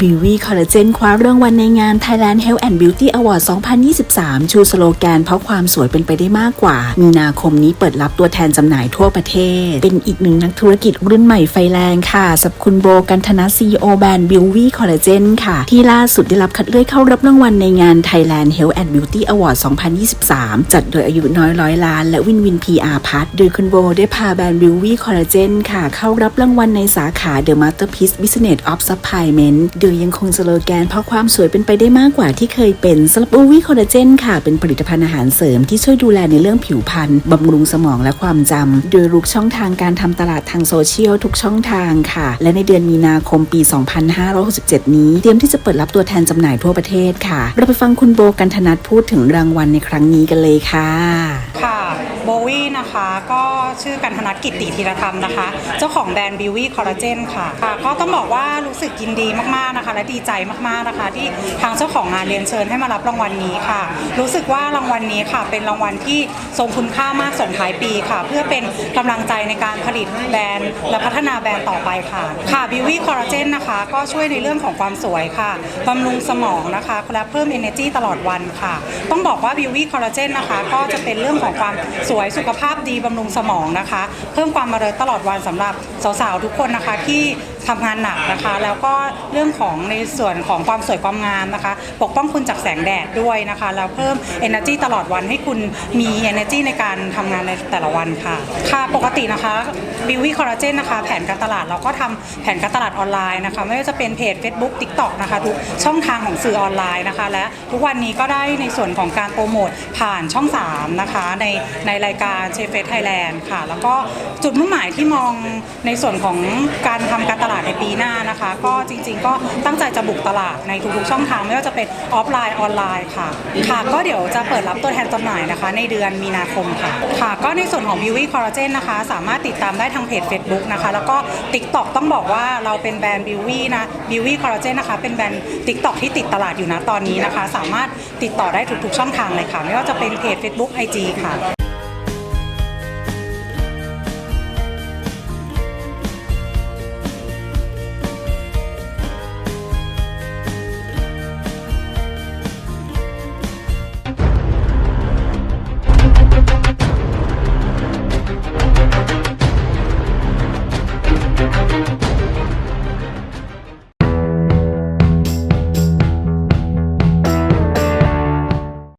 บิววี่คอลลาเจนคว้ารางวัลในงาน Thailand Health and Beauty Award 2023 ชูสโลแกน เพราะความสวยเป็นไปได้มากกว่า มีนาคมนี้เปิดรับตัวแทนจำหน่ายทั่วประเทศ เป็นอีกหนึ่งนักธุรกิจรุ่นใหม่ไฟแรงค่ะสับคุณโบกันธนะซีโอแบรนด์บิววี่คอลลาเจนค่ะ ที่ล่าสุดได้รับคัดเลือกเข้ารับรางวัลในงาน Thailand Health and Beauty Award 2023 จัดโดยอายุน้อยร้อยล้าน และวินวิน PR พัทโดยคุณโบได้พาแบรนด์บิววี่คอลลาเจนค่ะเข้ารับรางวัลในสาขา The Masterpiece Business of Supplement ดยยังคงสโลแกน เพราะความสวยเป็นไปได้มากกว่าที่เคยเป็นสำหรับบิววี่คอลลาเจนค่ะ เป็นผลิตภัณฑ์อาหารเสริมที่ช่วยดูแลในเรื่องผิวพรรณบำรุงสมองและความจำโดยรุกช่องทางการทำตลาดทางโซเชียลทุกช่องทางค่ะ และในเดือนมีนาคมปี 2567 นี้ เตรียมที่จะเปิดรับตัวแทนจำหน่ายทั่วประเทศค่ะ เราไปฟังคุณโบกันธนัทพูดถึงรางวัลในครั้งนี้กันเลยค่ะ ค่ะโบวี่นะคะก็ชื่อกันธนกิจติธีรธรรมนะคะ เจ้าของแบรนด์บิววี่คอลลาเจนค่ะค่ะ ก็ต้องบอกว่ารู้สึกยินดีมากๆนะคะ และดีใจมากๆนะคะ ที่ทางเจ้าของงานเรียนเชิญให้มารับรางวัลนี้ค่ะ รู้สึกว่ารางวัลนี้ค่ะ เป็นรางวัลที่ทรงคุณค่ามากส่งท้ายปีค่ะ เพื่อเป็นกำลังใจในการผลิตแบรนด์ และพัฒนาแบรนด์ต่อไปค่ะ ค่ะบิววี่คอลลาเจนนะคะ ก็ช่วยในเรื่องของความสวยค่ะบำรุงสมองนะคะและเพิ่ม energy ตลอดวันค่ะ ต้องบอกว่าบิววี่คอลลาเจนนะคะ ก็จะเป็นเรื่องของความสวยสุขภาพดีบำรุงสมองนะคะ เพิ่มความมาเริตลอดวันสำหรับสาวๆทุกคนนะคะที่ ทำงานหนักนะคะ แล้วก็เรื่องของในส่วนของความสวยความงามนะคะ ปกป้องคุณจากแสงแดดด้วยนะคะแล้วเพิ่ม energy ตลอดวันให้คุณมี energy ในการทำงานในแต่ละวันค่ะ ค่ะปกตินะคะบิววี่คอลลาเจนนะคะ แผนการตลาดเราก็ทำแผนการตลาดออนไลน์นะคะ ไม่ว่าจะเป็นเพจ Facebook TikTok นะคะทุกช่องทางของสื่อออนไลน์นะคะ และทุกวันนี้ก็ได้ในส่วนของการโปรโมทผ่านช่อง 3 นะคะ ในในรายการเชฟเฟสไทยแลนด์ค่ะ แล้วก็จุดมุ่งหมายที่มองในส่วนของการทำการตลาดในปีหน้านะคะ ก็จริง ๆ ก็ตั้งใจจะบุกตลาดในทุกๆช่องทางไม่ว่าจะเป็นออฟไลน์ออนไลน์ค่ะ ค่ะ ก็เดี๋ยวจะเปิดรับตัวแทนจำหน่ายนะคะ ในเดือนมีนาคมค่ะ ค่ะ ก็ในส่วนของ b ิวี่คอลลาเจนนะคะ สามารถติดตามได้ทางเพจ Facebook นะคะ แล้วก็ TikTok ต้องบอกว่าเราเป็นแบรนด์ b ิวี่นะ b ิวี่คอลลาเจนนะคะ เป็นแบรนด์ TikTok ที่ติดตลาดอยู่นะตอนนี้นะคะ สามารถติดต่อได้ทุกๆช่องทางเลยค่ะ ไม่ว่าจะเป็นเพจ Facebook IG ค่ะ